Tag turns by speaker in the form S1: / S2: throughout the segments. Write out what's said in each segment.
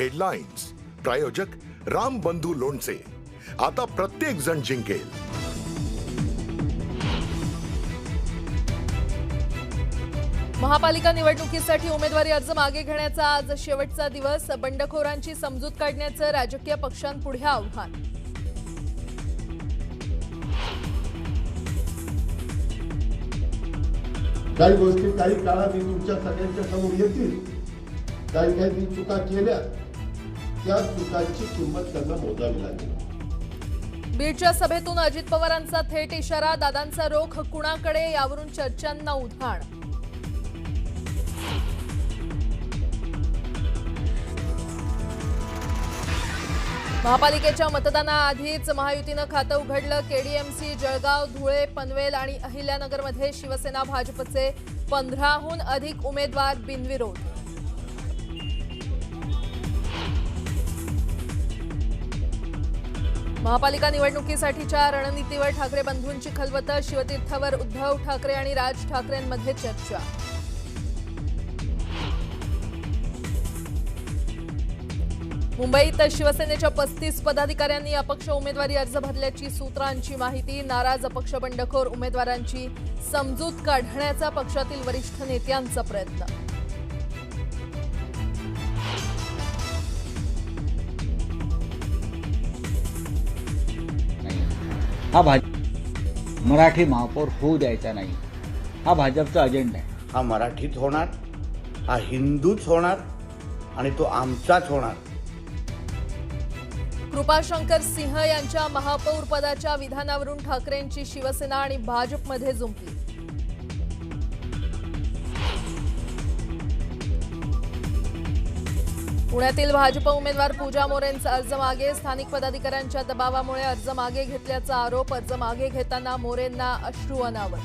S1: Headlines प्रायोजक राम बंधू लोणचे. आता प्रत्येक जण जिंकेल.
S2: महापालिका निवडणुकीसाठी उमेदवारी अर्ज मागे घेण्याचा आज शेवटचा दिवस. बंडखोरांची समजूत काढण्याचं राजकीय पक्षांपुढे आव्हान.
S3: काही गोष्टी काही काळात तुमच्या सगळ्यांच्या समोर येतील. काही काही चुका केल्या. त्या चुकांची किंमत त्यांना मोजावी लागेल.
S2: बीडच्या सभेतून अजित पवारांचा थेट इशारा दादांचा रोख कुणाकडे यावरून चर्चांना उधाण? महापालिकेच्या मतदानाआधीच महायुतीनं खातं उघडलं. केडीएमसी जळगाव धुळे पनवेल आणि अहिल्यानगरमध्ये शिवसेना भाजपचे पंधराहून अधिक उमेदवार बिनविरोध महापालिका निवडणुकीसाठीच्या रणनीतीवर ठाकरे बंधूंची खलबतं शिवतीर्थावर उद्धव ठाकरे आणि राज ठाकरेंमध्ये चर्चा. मुंबईत शिवसेनेच्या पस्तीस पदाधिकाऱ्यांनी अपक्ष उमेदवारी अर्ज भरल्याची सूत्रांची माहिती नाराज अपक्ष बंडखोर उमेदवारांची समजूत काढण्याचा पक्षातील वरिष्ठ नेत्यांचा प्रयत्न.
S4: हा भाज मराठी महापौर होऊ द्यायचा नाही. हा भाजपचा अजेंडा आहे.
S5: हा मराठीत होणार हा हिंदूच होणार आणि तो आमचाच होणार.
S2: कृपाशंकर सिंह यांच्या महापौर पदाच्या विधानावरून ठाकरेंची शिवसेना आणि भाजपमध्ये जुंपली पुण्यातील भाजप उमेदवार पूजा मोरेंचा अर्ज मागे. स्थानिक पदाधिकाऱ्यांच्या दबावामुळे अर्ज मागे घेतल्याचा आरोप. अर्ज मागे घेताना मोरेंना अश्रू अनावर.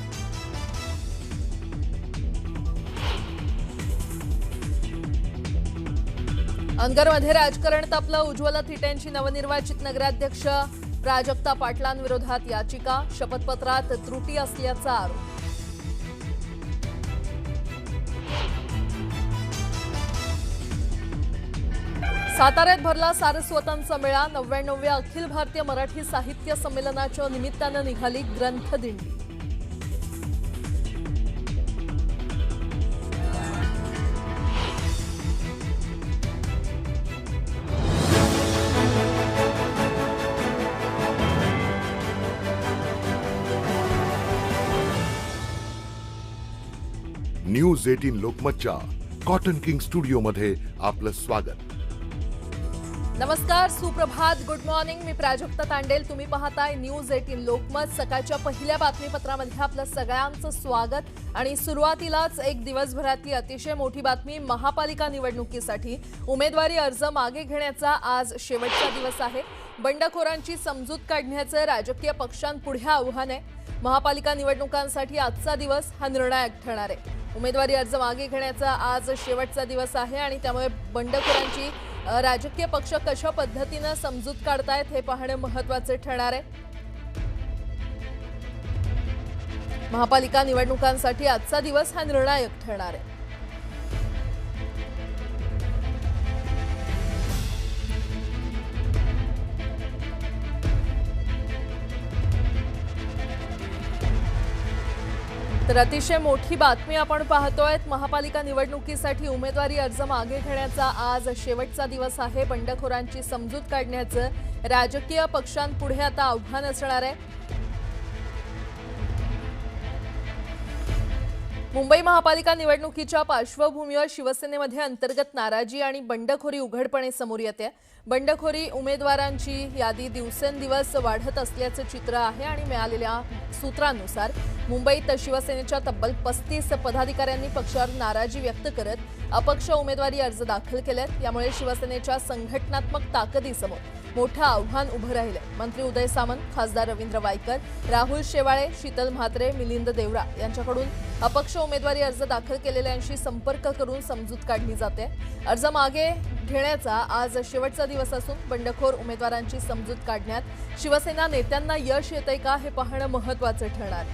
S2: अनगरमध्ये राजकारण तापलं. उज्ज्वला थिटेंची नवनिर्वाचित नगराध्यक्ष प्राजक्ता पाटलांविरोधात याचिका. शपथपत्रात त्रुटी असल्याचा आरोप. साताऱ्यात भरला सारस्वतांचा मेळा. नव्याण्णव्या अखिल भारतीय मराठी साहित्य संमेलनाच्या निमित्तानं निघाली ग्रंथदिंडी
S1: न्यूज एटीन लोकमतच्या कॉटन किंग स्टुडिओमध्ये आपलं स्वागत.
S2: नमस्कार सुप्रभात. गुड मॉर्निंग मी प्राजक्ता तांडेल. तुम्ही पाहताय न्यूज एटीन लोकमत. सकाळच्या पहिल्या बातमीपत्रामध्ये आपलं सगळ्यांचं स्वागत. आणि सुरुवातीलाच एक दिवसभरातली अतिशय मोठी बातमी महापालिका निवडणुकीसाठी. उमेदवारी अर्ज मागे घेण्याचा आज शेवटचा दिवस आहे. बंडखोरांची समजूत काढण्याचं राजकीय पक्षांपुढे आव्हान आहे. महापालिका निवडणुकांसाठी आजचा दिवस हा निर्णायक ठरणार आहे. उमेदवारी अर्ज मागे घेण्याचा आज शेवटचा दिवस आहे आणि त्यामुळे बंडखोरांची राजकीय पक्ष कशा पद्धतीनं समजूत काढतायत हे पाहणं महत्वाचं ठरणार आहे. महापालिका निवडणुकांसाठी आजचा दिवस हा निर्णायक ठरणार आहे. तर अतिशय मोठी बातमी आपण पाहतोय. महापालिका निवडणुकीसाठी उमेदवारी अर्ज मागे घेण्याचा आज शेवटचा दिवस आहे. बंडखोरांची समजूत काढण्याचं राजकीय पक्षांपुढे आता आव्हान असणार आहे. मुंबई महापालिका निवडणुकीच्या पार्श्वभूमीवर शिवसेनेमध्ये अंतर्गत नाराजी आणि बंडखोरी उघडपणे समोर येते. बंडखोरी उमेदवारांची यादी दिवसेंदिवस वाढत असल्याचं चित्र आहे आणि मिळालेल्या सूत्रांनुसार मुंबईत शिवसेनेच्या तब्बल पस्तीस पदाधिकाऱ्यांनी पक्षावर नाराजी व्यक्त करत अपक्ष उमेदवारी अर्ज दाखल केलेत. यामुळे शिवसेनेच्या संघटनात्मक ताकदीसमोर मोठं आव्हान उभं राहिलं मंत्री उदय सामंत खासदार रवींद्र वायकर राहुल शेवाळे शीतल म्हात्रे मिलिंद देवरा यांच्याकडून अपक्ष उमेदवारी अर्ज दाखल केलेल्यांशी संपर्क करून समजूत काढली जाते. अर्ज मागे घेण्याचा आज शेवटचा दिवस असून बंडखोर उमेदवारांची समजूत काढण्यात शिवसेना नेत्यांना यश येतंय का हे पाहणं महत्वाचं ठरणार.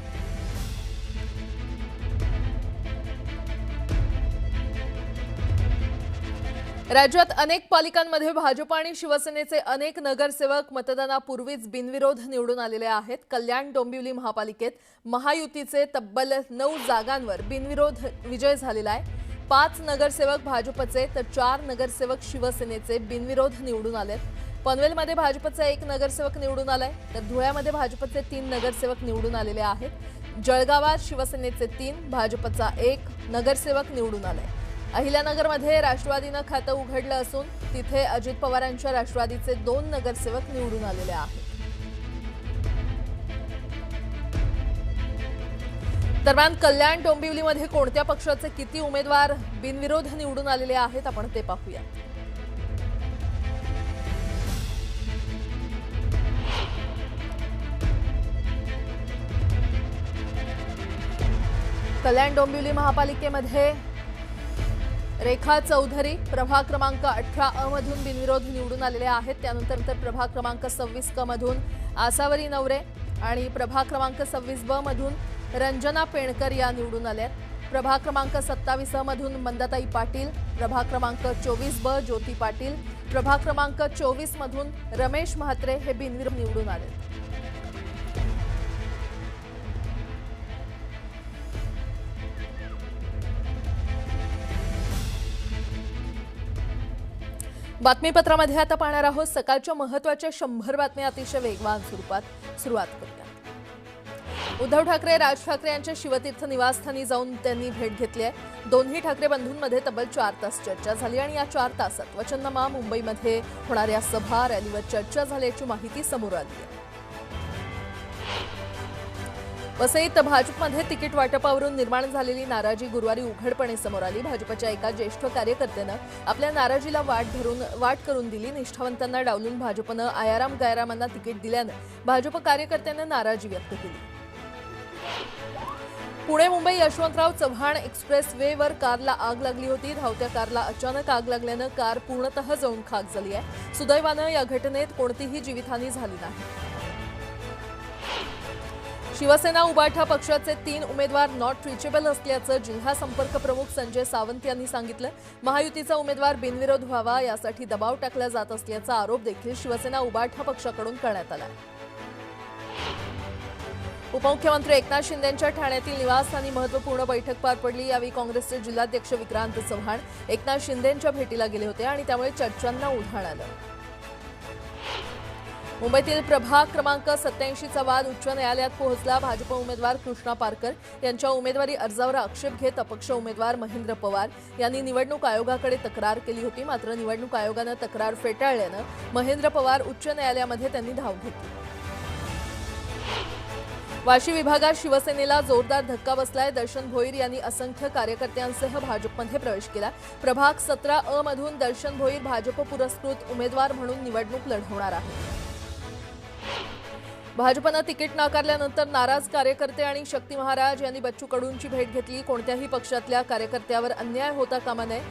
S2: राज्यात अनेक पालिकांमध्ये भाजप आणि शिवसेनेचे अनेक नगरसेवक मतदानापूर्वीच बिनविरोध निवडून आलेले आहेत. कल्याण डोंबिवली महापालिकेत महायुतीचे तब्बल नऊ जागांवर बिनविरोध विजय झालेला आहे. पाच नगरसेवक भाजपचे तर चार नगरसेवक शिवसेनेचे बिनविरोध निवडून आलेत. पनवेलमध्ये भाजपचा एक नगरसेवक निवडून आलाय. तर धुळ्यामध्ये भाजपचे तीन नगरसेवक निवडून आलेले आहेत. जळगावात शिवसेनेचे तीन भाजपचा एक नगरसेवक निवडून आलाय. अहिल्यानगरमध्ये राष्ट्रवादीनं खातं उघडलं असून तिथे अजित पवारांच्या राष्ट्रवादीचे दोन नगरसेवक निवडून आलेले आहेत. दरम्यान कल्याण डोंबिवलीमध्ये कोणत्या पक्षाचे किती उमेदवार बिनविरोध निवडून आलेले आहेत आपण ते पाहूया. कल्याण डोंबिवली महापालिकेमध्ये रेखा चौधरी प्रभाग क्रमांक अठरा अ मधून बिनविरोध निवडून आलेले आहेत. त्यानंतर तर प्रभाग क्रमांक सव्वीस क मधून आसावरी नवरे आणि प्रभाग क्रमांक सव्वीस ब मधून रंजना पेणकर या निवडून आल्या प्रभाग क्रमांक सत्तावीस अ मधून मंदाताई पाटील प्रभाग क्रमांक चोवीस ब ज्योती पाटील प्रभाग क्रमांक चोवीस मधून रमेश म्हात्रे हे बिनविरोध निवडून आले बातमीपत्रामध्ये आता पाहणार आहोत सकाळच्या महत्त्वाच्या शंभर बातम्या अतिशय वेगवान स्वरूपात सुरुवात करूया. उद्धव ठाकरे राज ठाकरे यांच्या शिवतीर्थ निवासस्थानी जाऊन त्यांनी भेट घेतली आहे. दोन्ही ठाकरे बंधूंमध्ये तब्बल चार तास चर्चा झाली आणि या चार तासात वचननामा मुंबईमध्ये होणाऱ्या सभा रॅलीवर चर्चा झाल्याची माहिती समोर आली आहे. वसईत भाजपमध्ये तिकीट वाटपावरून निर्माण झालेली नाराजी गुरुवारी उघडपणे समोर आली. भाजपच्या एका ज्येष्ठ कार्यकर्त्यानं आपल्या नाराजीला वाट धरून वाट करून दिली. निष्ठावंतांना डावलून भाजपनं आयाराम गायरामांना तिकीट दिल्यानं भाजप कार्यकर्त्यानं नाराजी व्यक्त केली. पुणे मुंबई यशवंतराव चव्हाण एक्सप्रेस वे वर कारला आग लागली होती. धावत्या कारला अचानक आग लागल्यानं कार पूर्णतः जळून खाक झाली आहे. सुदैवानं या घटनेत कोणतीही जीवितहानी झाली नाही. शिवसेना उबाठा पक्षाचे तीन उमेदवार नॉट रिचेबल असल्याचं जिल्हा संपर्क प्रमुख संजय सावंत यांनी सांगितलं. महायुतीचा उमेदवार बिनविरोध व्हावा यासाठी दबाव टाकला जात असल्याचा आरोप देखील शिवसेना उबाठा पक्षाकडून करण्यात आला. उपमुख्यमंत्री एकनाथ शिंदेंच्या ठाण्यातील निवासस्थानी महत्त्वपूर्ण बैठक पार पडली. यावेळी काँग्रेसचे जिल्हाध्यक्ष विक्रांत चव्हाण एकनाथ शिंदेंच्या भेटीला गेले होते आणि त्यामुळे चर्चांना उधाण आलं. मुंबईतील प्रभाग क्रमांक सत्याऐंशीचा वाद उच्च न्यायालयात पोहोचला. भाजप उमेदवार कृष्णा पारकर यांच्या उमेदवारी अर्जावर आक्षेप घेत अपक्ष उमेदवार महेंद्र पवार यांनी निवडणूक आयोगाकडे तक्रार केली होती. मात्र निवडणूक आयोगानं तक्रार फेटाळल्यानं महेंद्र पवार उच्च न्यायालयामध्ये त्यांनी धाव घेतली. वाशी विभागात शिवसेनेला जोरदार धक्का बसलाय. दर्शन भोईर यांनी असंख्य कार्यकर्त्यांसह भाजपमध्ये प्रवेश केला. प्रभाग सतरा अ मधून दर्शन भोईर भाजप पुरस्कृत उमेदवार म्हणून निवडणूक लढवणार आहे भाजपनं तिकीट नाकारल्यानंतर नाराज कार्यकर्ते आणि शक्ती महाराज यांनी बच्चू कडूंची भेट घेतली. कोणत्याही पक्षातल्या कार्यकर्त्यावर अन्याय होता कामा नये.